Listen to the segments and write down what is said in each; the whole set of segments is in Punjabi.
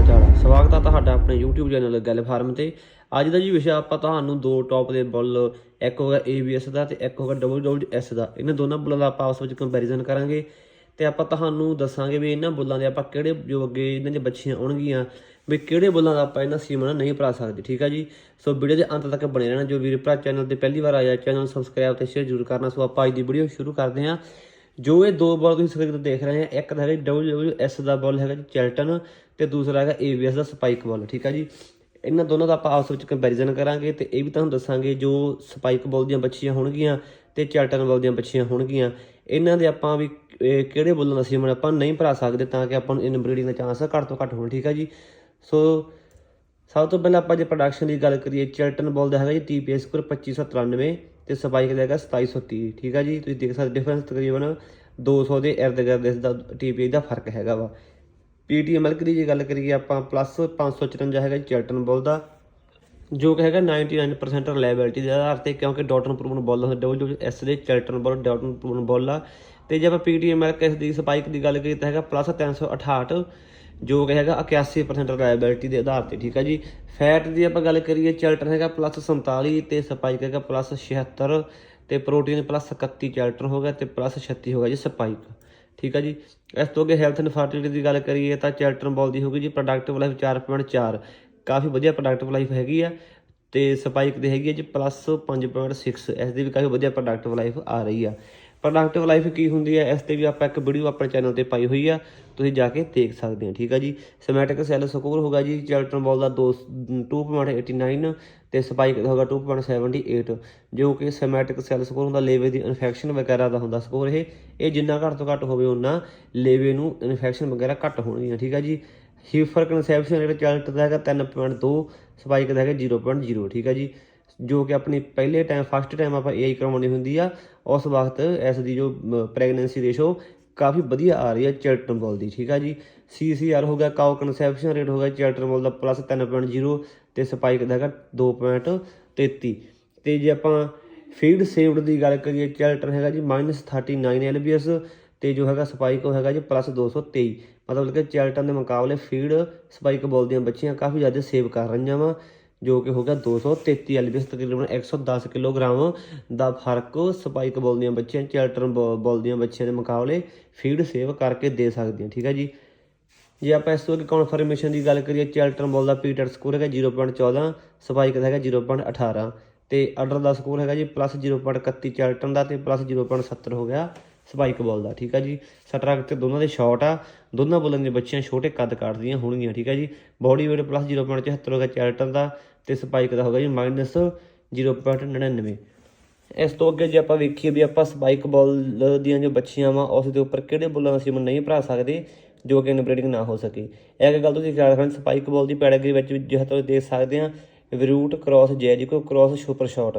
ਹਾਲ ਚਾਲ ਹੈ ਸਵਾਗਤ ਹੈ ਤੁਹਾਡਾ ਆਪਣੇ YouTube ਚੈਨਲ ਗੱਲ ਫਾਰਮ ਤੇ। ਅੱਜ ਦਾ ਜੀ ਵਿਸ਼ਾ ਆਪਾਂ ਤੁਹਾਨੂੰ ਦੋ ਟੌਪ ਦੇ ਬੁੱਲ, ਇੱਕ ਹੋਗਾ ABS ਦਾ ਤੇ ਇੱਕ ਹੋਗਾ WWS ਦਾ। ਇਹਨਾਂ ਦੋਨਾਂ ਬੁੱਲਾਂ ਦਾ ਆਪਾਂ ਆਪਸ ਵਿੱਚ ਕੰਪੈਰੀਜ਼ਨ ਕਰਾਂਗੇ ਤੇ ਆਪਾਂ ਤੁਹਾਨੂੰ ਦੱਸਾਂਗੇ ਵੀ ਇਹਨਾਂ ਬੁੱਲਾਂ ਦੇ ਆਪਾਂ ਕਿਹੜੇ ਜੋ ਅੱਗੇ ਇਹਨਾਂ ਦੀਆਂ ਬੱਚੀਆਂ ਆਉਣਗੀਆਂ, ਵੀ ਕਿਹੜੇ ਬੁੱਲਾਂ ਦਾ ਆਪਾਂ ਇਹਨਾਂ ਸੀਮਾ ਨਹੀਂ ਭਰਾ ਸਕਦੇ, ਠੀਕ ਆ ਜੀ? ਸੋ ਵੀਡੀਓ ਦੇ ਅੰਤ ਤੱਕ ਬਣੇ ਰਹਿਣਾ। ਜੋ ਵੀਰ ਭਰਾ ਚੈਨਲ ਤੇ ਪਹਿਲੀ ਵਾਰ ਆਇਆ, ਚੈਨਲ ਸਬਸਕ੍ਰਾਈਬ ਤੇ ਸ਼ੇਅਰ ਜ਼ਰੂਰ ਕਰਨਾ। ਸੋ ਆਪਾਂ ਅੱਜ ਦੀ ਵੀਡੀਓ ਸ਼ੁਰੂ ਕਰਦੇ ਹਾਂ। ਜੋ ਇਹ ਦੋ ਬਾਲ ਤੁਸੀਂ ਸਕਰੀਨ ਤੇ ਦੇਖ ਰਹੇ ਆ, ਇੱਕ ਤਾਂ ਹੈਗਾ WWS ਦਾ ਬਾਲ ਹੈਗਾ ਜੀ ਚੈਲਟਨ ਤੇ ਦੂਸਰਾ ਹੈਗਾ ABS ਦਾ ਸਪਾਈਕ ਬਾਲ, ਠੀਕ ਆ ਜੀ? ਇਹਨਾਂ ਦੋਨਾਂ ਦਾ ਆਪਾਂ ਆਪਸ ਵਿੱਚ ਕੰਪੈਰੀਜ਼ਨ ਕਰਾਂਗੇ ਤੇ ਇਹ ਵੀ ਤੁਹਾਨੂੰ ਦੱਸਾਂਗੇ ਜੋ ਸਪਾਈਕ ਬਾਲ ਦੀਆਂ ਬੱਚੀਆਂ ਹੋਣਗੀਆਂ ਤੇ ਚੈਲਟਨ ਬਾਲ ਦੀਆਂ ਬੱਚੀਆਂ ਹੋਣਗੀਆਂ। ਇਹਨਾਂ ਦੇ ਆਪਾਂ ਵੀ ਕਿਹੜੇ ਬੋਲਣ ਦਾ ਸੀਮਨ ਆਪਾਂ ਨਹੀਂ ਭਰਾ ਸਕਦੇ ਤਾਂ ਕਿ ਆਪਾਂ ਨੂੰ ਇਨਬਰੀਡਿੰਗ ਦਾ ਚਾਂਸ ਘੱਟ ਤੋਂ ਘੱਟ ਹੋਣ, ਠੀਕ ਆ ਜੀ? ਸੋ, ਸਭ ਤੋਂ ਪਹਿਲਾਂ ਆਪਾਂ ਜੇ ਪ੍ਰੋਡਕਸ਼ਨ ਦੀ ਗੱਲ ਕਰੀਏ, ਚੈਲਟਨ ਬਾਲ ਦਾ ਹੈਗਾ ਜੀ TPS ਸਕੋਰ 2593 ਤੇ ਸਪਾਈਕ ਦਾ ਹੈਗਾ 2730 ਠੀਕ ਆ ਜੀ? ਤੁਸੀਂ ਦੇਖ ਸਕਦੇ ਡਿਫਰੈਂਸ ਤਕਰੀਬਨ 200 ਦੇ ਇਰਦ ਗਿਰਦ ਇਸ ਦਾ TPS ਦਾ ਫ਼ਰਕ ਹੈਗਾ ਵਾ। PTM ਮਿਲਕ ਦੀ ਜੇ ਗੱਲ ਕਰੀਏ ਆਪਾਂ ਪਲੱਸ 554 ਹੈਗਾ ਜੀ ਚੈਲਟਨ ਬਾਲ ਦਾ, ਜੋ ਕਿ ਹੈਗਾ 99% ਰਿਲਾਇਬਿਲਿਟੀ ਦੇ ਆਧਾਰ ਤੇ, ਕਿਉਂਕਿ ਡਾਟਨ ਪ੍ਰੂਵਨ ਬਾਲ ਹੁੰਦਾ WWS ਦੇ ਚੈਲਟਨ ਬੋਲ ਡਾਟਨ ਪ੍ਰੂਵਨ ਬੋਲ ਆ ਤੇ ਜੇ ਆਪਾਂ PTM ਮਿਲਕ ਇਸ ਦੀ ਸਪਾਈਕ ਦੀ ਗੱਲ ਕਰੀਏ ਤਾਂ ਹੈਗਾ ਪਲੱਸ 368 ਜੋ ਕਿ ਹੈਗਾ 81% ਰਿਲਾਇਬਿਲਟੀ ਦੇ ਆਧਾਰ ਤੇ, ਠੀਕ ਹੈ ਜੀ। ਫੈਟ ਦੀ ਆਪਾਂ ਗੱਲ ਕਰੀਏ ਚੈਲਟਰ ਹੈਗਾ ਪਲੱਸ 47 ਤੇ ਸਪਾਈਕ ਹੈਗਾ ਪਲੱਸ 76 ਤੇ ਪ੍ਰੋਟੀਨ ਪਲੱਸ 31 ਚੈਲਟਨ ਹੋ ਗਿਆ ਤੇ ਪਲੱਸ 36 ਹੋ ਗਿਆ ਜੀ ਸਪਾਈਕ ਠੀਕ ਹੈ ਜੀ। ਇਸ ਤੋਂ ਅੱਗੇ ਹੈਲਥ ਐਂਡ ਫਰਟੀਲਿਟੀ ਦੀ ਗੱਲ ਕਰੀਏ ਤਾਂ ਚੈਲਟਨ ਬਾਲ ਦੀ ਹੋਗੀ ਜੀ ਪ੍ਰੋਡਕਟਿਵ ਲਾਈਫ 4.4 ਕਾਫੀ ਵਧੀਆ ਪ੍ਰੋਡਕਟਿਵ ਲਾਈਫ ਹੈਗੀ ਆ ਤੇ ਸਪਾਈਕ ਦੀ ਹੈਗੀ ਹੈ ਜੀ ਪਲੱਸ 5.6 ਇਸ ਦੀ ਵੀ ਕਾਫੀ ਵਧੀਆ ਪ੍ਰੋਡਕਟਿਵ ਲਾਈਫ ਆ ਰਹੀ ਆ। ਪ੍ਰੋਡਕਟਿਵ ਲਾਈਫ ਕੀ ਹੁੰਦੀ ਹੈ, ਇਸ ਤੇ ਵੀ ਆਪਾਂ ਇੱਕ ਵੀਡੀਓ ਆਪਣੇ ਚੈਨਲ ਤੇ ਪਾਈ ਹੋਈ ਆ, ਤੁਸੀਂ ਜਾ ਕੇ ਦੇਖ ਸਕਦੇ ਹੋ, ਠੀਕ ਆ ਜੀ? ਸਮੈਟਿਕ ਸੈੱਲ ਸਕੋਰ ਹੋਗਾ ਜੀ ਚੈਲਟਨ ਬਾਲ ਦਾ 2 2.89 ਤੇ ਸਪਾਈਕ ਦਾ ਹੋਗਾ 2.78 ਜੋ ਕਿ ਸਮੈਟਿਕ ਸੈੱਲ ਸਕੋਰ ਹੁੰਦਾ, ਲੇਵੇ ਦੀ ਇਨਫੈਕਸ਼ਨ ਵਗੈਰਾ ਦਾ ਹੁੰਦਾ ਸਕੋਰ ਇਹ ਇਹ ਜਿੰਨਾ ਘੱਟ ਤੋਂ ਘੱਟ ਹੋਵੇ ਉਹਨਾਂ ਲੇਵੇ ਨੂੰ ਇਨਫੈਕਸ਼ਨ ਵਗੈਰਾ ਘੱਟ ਹੋਣਗੀਆਂ, ਠੀਕ ਆ ਜੀ? ਹੀਫਰ ਕਨਸੈਪਸ਼ਨ ਰੇਟ ਚੈਲਟ ਦਾ ਹੈਗਾ 3.2 ਸਪਾਈਕ ਦਾ ਹੈਗਾ 0.0 ਠੀਕ ਆ ਜੀ? ਜੋ ਕਿ ਆਪਣੀ ਪਹਿਲੇ ਟਾਈਮ ਫਸਟ ਟਾਈਮ ਆਪਾਂ ਏਆਈ ਕਰਵਾਉਣੀ ਹੁੰਦੀ ਆ, ਉਸ ਵਕਤ ਇਸ ਦੀ ਜੋ ਪ੍ਰੈਗਨੈਂਸੀ ਰੇਸ਼ੋ ਕਾਫੀ ਵਧੀਆ ਆ ਰਹੀ ਹੈ ਚੈਲਟਨ ਬੋਲ ਦੀ, ਠੀਕ ਆ ਜੀ? ਸੀਸੀਆਰ ਹੋ ਗਿਆ ਕਾਓ ਕਨਸੈਪਸ਼ਨ ਰੇਟ ਹੋ ਗਿਆ ਚੈਲਟਨ ਬੋਲ ਦਾ ਪਲੱਸ 3.0 ਤੇ ਸਪਾਈਕ ਦਾ ਹੈਗਾ 2.33 ਤੇ ਜੇ ਆਪਾਂ ਫੀਡ ਸੇਵਡ ਦੀ ਗੱਲ ਕਰੀਏ ਚੈਲਟਨ ਹੈਗਾ ਜੀ -39 ਐਲਬੀਐਸ ਤੇ ਜੋ ਹੈਗਾ ਸਪਾਈਕ ਉਹ ਹੈਗਾ ਜੀ ਪਲੱਸ 223 ਮਤਲਬ ਕਿ ਚੈਲਟਨ ਦੇ ਮੁਕਾਬਲੇ ਫੀਡ ਸਪਾਈਕ ਬੋਲ ਦੀਆਂ ਬੱਚੀਆਂ ਕਾਫੀ ਜ਼ਿਆਦਾ ਸੇਵ ਕਰ ਰਹੀਆਂ ਵਾ। ਜੋ ਕਿ ਹੋ ਗਿਆ 233 ਐਲਬੀਐਸ ਤਕਰੀਬਨ 110 ਕਿਲੋਗ੍ਰਾਮ ਦਾ ਫ਼ਰਕ ਸਪਾਈਕ ਬਾਲ ਦੀਆਂ ਬੱਚੀਆਂ ਚੈਲਟਨ ਬਾਲ ਦੀਆਂ ਬੱਚੀਆਂ ਦੇ ਮੁਕਾਬਲੇ ਫੀਡ ਸੇਵ ਕਰਕੇ ਦੇ ਸਕਦੀਆਂ, ਠੀਕ ਹੈ ਜੀ? ਜੇ ਆਪਾਂ ਇਸ ਤੋਂ ਅੱਗੇ ਕਨਫਰਮੇਸ਼ਨ ਦੀ ਗੱਲ ਕਰੀਏ, ਚੈਲਟਰਨ ਬੋਲ ਦਾ ਪੀਟਰ ਸਕੋਰ ਹੈਗਾ 0.14 ਸਪਾਈਕ ਦਾ ਹੈਗਾ 0.18 ਤੇ ਅਡਰ ਦਾ ਸਕੋਰ ਹੈਗਾ ਜੀ ਪਲੱਸ 0.31 ਚੈਲਟਰਨ ਦਾ ਤੇ ਪਲੱਸ 0.70 ਹੋ ਗਿਆ। ਸਪਾਈਕ ਬਾਲ ਦਾ, ਠੀਕ ਆ ਜੀ? ਸਟਰਕ ਤੇ ਦੋਨਾਂ ਦੇ ਸ਼ਾਟ ਆ। ਦੋਨਾਂ ਬੋਲਾਂ ਦੀਆਂ ਬੱਚੀਆਂ ਛੋਟੇ ਕੱਦ ਕਾਟਦੀਆਂ ਹੋਣਗੀਆਂ, ਠੀਕ ਆ ਜੀ? ਬਾਡੀ weight ਪਲੱਸ 0.74 ਹੋ ਗਿਆ ਚੈਲਟਨ ਦਾ ਤੇ ਸਪਾਈਕ ਦਾ ਹੋਗਾ ਜੀ? ਮਾਈਨਸ 0.99 ਇਸ ਤੋਂ ਅੱਗੇ ਜੇ ਆਪਾਂ ਵੇਖੀਏ ਵੀ ਆਪਾਂ ਸਪਾਈਕ ਬਾਲ ਦੀਆਂ ਜੋ ਬੱਚੀਆਂ ਵਾ, ਉਸ ਦੇ ਉੱਪਰ ਕਿਹੜੇ ਬੋਲਾਂ ਦਾ ਸੀਮਨ ਨਹੀਂ ਭਰਾ ਸਕਦੇ, ਜੋ ਕਿ ਇਨਬਰੀਡਿੰਗ ਨਾ ਹੋ ਸਕੇ। ਇੱਕ ਗੱਲ ਤੁਸੀਂ ਖਿਆਲ ਰੱਖਣਾ ਸਪਾਈਕ ਬਾਲ ਦੀ ਪੈਡਗਰੀ ਵਿੱਚ ਵੀ ਜਿਹ ਤੋਂ ਦੇਖ ਸਕਦੇ ਆ ਵਿਰੂਟ ਕ੍ਰਾਸ ਜੈਜਿਕੋ ਕ੍ਰਾਸ ਸੁਪਰ ਸ਼ਾਟ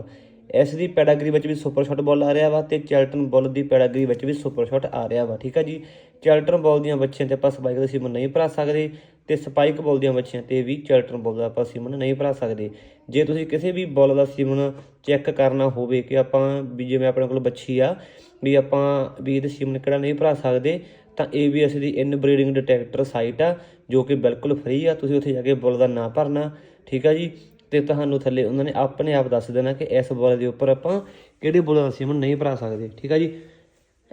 ਇਸ ਦੀ ਪੈਡਾਗਰੀ ਵਿੱਚ ਵੀ ਸੁਪਰ ਸ਼ਾਟ ਬਾਲ ਆ ਰਿਹਾ ਵਾ ਤੇ ਚੈਲਟਨ ਬਾਲ ਦੀ ਪੈਡਾਗਰੀ ਵਿੱਚ ਵੀ ਸੁਪਰ ਸ਼ਾਟ ਆ ਰਿਹਾ ਵਾ, ਠੀਕ ਆ ਜੀ? ਚੈਲਟਨ ਬਾਲ ਦੀਆਂ ਬੱਚੀਆਂ ਤੇ ਆਪਾਂ ਸਪਾਈਕ ਦਾ ਸੀਮਨ ਨਹੀਂ ਭਰਾ ਸਕਦੇ ਤੇ ਸਪਾਈਕ ਬਾਲ ਦੀਆਂ ਬੱਚੀਆਂ ਤੇ ਵੀ ਚੈਲਟਨ ਬਾਲ ਦਾ ਆਪਾਂ ਸੀਮਨ ਨਹੀਂ ਭਰਾ ਸਕਦੇ। ਜੇ ਤੁਸੀਂ ਕਿਸੇ ਵੀ ਬਾਲ ਦਾ ਸੀਮਨ ਚੈੱਕ ਕਰਨਾ ਹੋਵੇ ਕਿ ਆਪਾਂ ਵੀ ਜਿਵੇਂ ਆਪਣੇ ਕੋਲ ਬੱਚੀ ਆ, ਵੀ ਆਪਾਂ ਵੀ ਇਹਦੇ ਸੀਮਨ ਕਿਹੜਾ ਨਹੀਂ ਭਰਾ ਸਕਦੇ, ਤਾਂ ABS ਦੀ ਇਨ ਬਰੀਡਿੰਗ ਡਿਟੈਕਟਰ ਸਾਈਟ ਆ ਜੋ ਕਿ ਬਿਲਕੁਲ ਫ੍ਰੀ ਆ, ਤੁਸੀਂ ਉੱਥੇ ਜਾ ਕੇ ਬੁੱਲ ਦਾ ਨਾਂ ਭਰਨਾ, ਠੀਕ ਆ ਜੀ? ਤੇ ਤੁਹਾਨੂੰ ਥੱਲੇ ਉਹਨਾਂ ਨੇ ਆਪਣੇ ਆਪ ਦੱਸ ਦੇਣਾ ਕਿ ਇਸ ਬਾਲ ਦੇ ਉੱਪਰ ਆਪਾਂ ਕਿਹੜੇ ਬੋਲਾਂ ਦਾ ਸੀਮਨ ਨਹੀਂ ਭਰਾ ਸਕਦੇ, ਠੀਕ ਆ ਜੀ?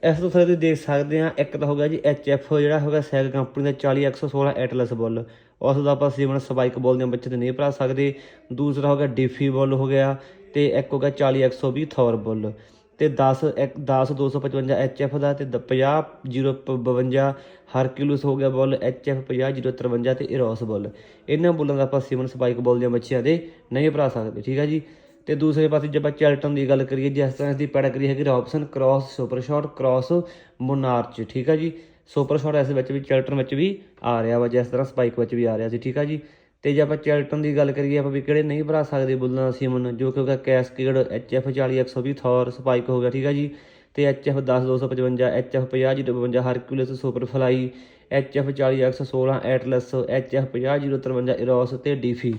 ਇਸ ਤੋਂ ਥੱਲੇ ਤੁਸੀਂ ਦੇਖ ਸਕਦੇ ਆ, ਇੱਕ ਤਾਂ ਹੋ ਗਿਆ ਜੀ ਐਚਐਫ ਜਿਹੜਾ ਹੋਗਾ ਸੈਗ ਕੰਪਨੀ ਦਾ 40116 ਐਟਲਸ ਬੁੱਲ। ਉਸ ਦਾ ਆਪਾਂ ਸੀਮਨ ਸਪਾਈਕ ਬੋਲ ਦੇ ਬੱਚੇ ਤੇ ਨਹੀਂ ਭਰਾ ਸਕਦੇ। ਦੂਸਰਾ ਹੋ ਗਿਆ ਡੀਫੀ ਬੁੱਲ ਹੋ ਗਿਆ ਤੇ ਇੱਕ ਹੋ ਗਿਆ 40120 ਥੌਰ ਬੁੱਲ। ਤੇ 10 ਇੱਕ 10 255 ਐਚਐਫ ਦਾ ਤੇ 50 052 ਹਰਕਿਊਲਸ ਹੋ ਗਿਆ ਬੁੱਲ ਐਚਐਫ 50 053 ਤੇ ਇਰੋਸ ਬੁੱਲ। ਇਹਨਾਂ ਬੁੱਲਾਂ ਦਾ ਆਪਾਂ ਸੀਮਨ ਸਪਾਈਕ ਬਾਲ ਦੀਆਂ ਬੱਚਿਆਂ ਦੇ ਨਹੀਂ ਭਰਾ ਸਕਦੇ, ਠੀਕ ਹੈ ਜੀ? ਤੇ ਦੂਸਰੇ ਪਾਸੇ ਜੇ ਆਪਾਂ ਚੈਲਟਨ ਦੀ ਗੱਲ ਕਰੀਏ, ਜਿਸ ਤਰ੍ਹਾਂ ਇਸ ਦੀ ਪੈਡਾਗਰੀ ਹੈਗੀ Robson, cross super shot cross, Monarch, ਠੀਕ ਹੈ ਜੀ? ਸੁਪਰ ਸ਼ਾਟ ਇਸ ਵਿੱਚ ਵੀ, ਚੈਲਟਨ ਵਿੱਚ ਵੀ ਆ ਰਿਹਾ ਵਾ, ਜਿਸ ਤਰ੍ਹਾਂ ਸਪਾਈਕ ਵਿੱਚ ਵੀ ਆ ਰਿਹਾ ਸੀ, ਠੀਕ ਹੈ ਜੀ? ਤੇ ਜੇ ਆਪਾਂ ਚੈਲਟਨ ਦੀ ਗੱਲ ਕਰੀਏ, ਆਪਾਂ ਵੀ ਕਿਹੜੇ ਨਹੀਂ ਭਰਾ ਸਕਦੇ ਬੁੱਲਾਂ ਸੀਮਨ, ਜੋ ਕਿ ਹੋਗਾ ਕੈਸਕੇਡ ਐਚਐਫ 40 120 ਥੌਰ, ਸਪਾਈਕ ਹੋ ਗਿਆ, ਠੀਕ ਹੈ ਜੀ? ਤੇ HF 10 255 HF 50 052 Hercules, super fly HF 40 116 Atlas HF 50 053 Eros ਤੇ ਡੀਫੀ।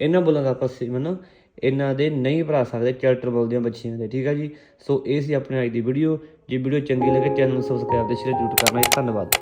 ਇਹਨਾਂ ਬੁੱਲਾਂ ਦਾ ਆਪਾਂ ਸੀਮਨ ਇਹਨਾਂ ਦੇ ਨਹੀਂ ਭਰਾ ਸਕਦੇ, ਚੈਲਟਰ ਬੋਲ ਦੀਆਂ ਬੱਚੀਆਂ ਦੇ, ਠੀਕ ਹੈ ਜੀ? ਸੋ, ਇਹ ਸੀ ਆਪਣੇ ਅੱਜ ਦੀ ਵੀਡੀਓ। ਜੇ ਵੀਡੀਓ ਚੰਗੀ ਲੱਗੇ, ਚੈਨਲ ਨੂੰ ਸਬਸਕ੍ਰਾਈਬ ਤੇ ਸ਼ੇਅਰ ਜ਼ਰੂਰ ਕਰਨਾ ਜੀ। ਧੰਨਵਾਦ।